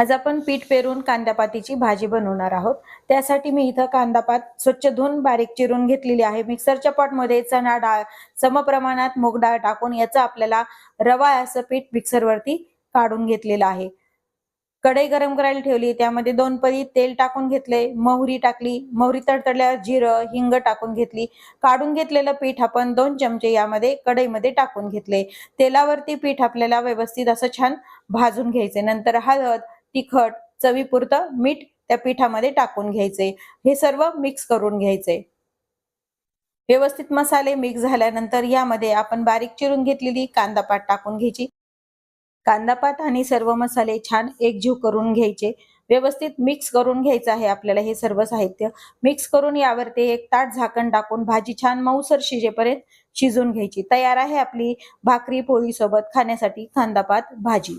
आज आपण पीठ पेरून कांदापातीची भाजी बनवणार आहोत. त्यासाठी मी इथं कांदापात स्वच्छ धुवून बारीक चिरून घेतलेली आहे. मिक्सरच्या पॉटमध्ये चणा डाळ समप्रमाणात मूग डाळ टाकून याचं आपल्याला रवा असं पीठ मिक्सरवरती काढून घेतलेलं आहे. कढई गरम करायला ठेवली त्यामध्ये दोन पदी तेल टाकून घेतले मोहरी टाकली मोहरी तडतडल्यावर जिरं हिंग टाकून घेतली. काढून घेतलेलं पीठ आपण दोन चमचे यामध्ये कढईमध्ये टाकून घेतले. तेलावरती पीठ आपल्याला व्यवस्थित असं छान भाजून घ्यायचे. नंतर हळद तिखट चवीपुरतं मीठ त्या पिठामध्ये टाकून घ्यायचे. हे सर्व मिक्स करून घ्यायचे. व्यवस्थित मसाले मिक्स झाल्यानंतर यामध्ये आपण बारीक चिरून घेतलेली कांदापात टाकून घ्यायची. कांदापात आणि सर्व मसाले छान एकजीव करून घ्यायचे. व्यवस्थित मिक्स करून घ्यायचं आहे आपल्याला हे सर्व साहित्य. मिक्स करून यावरती एक ताट झाकण टाकून भाजी छान मऊसर शिजेपर्यंत शिजून घ्यायची. तयार आहे आपली भाकरी पोळी सोबत खाण्यासाठी कांदापात भाजी.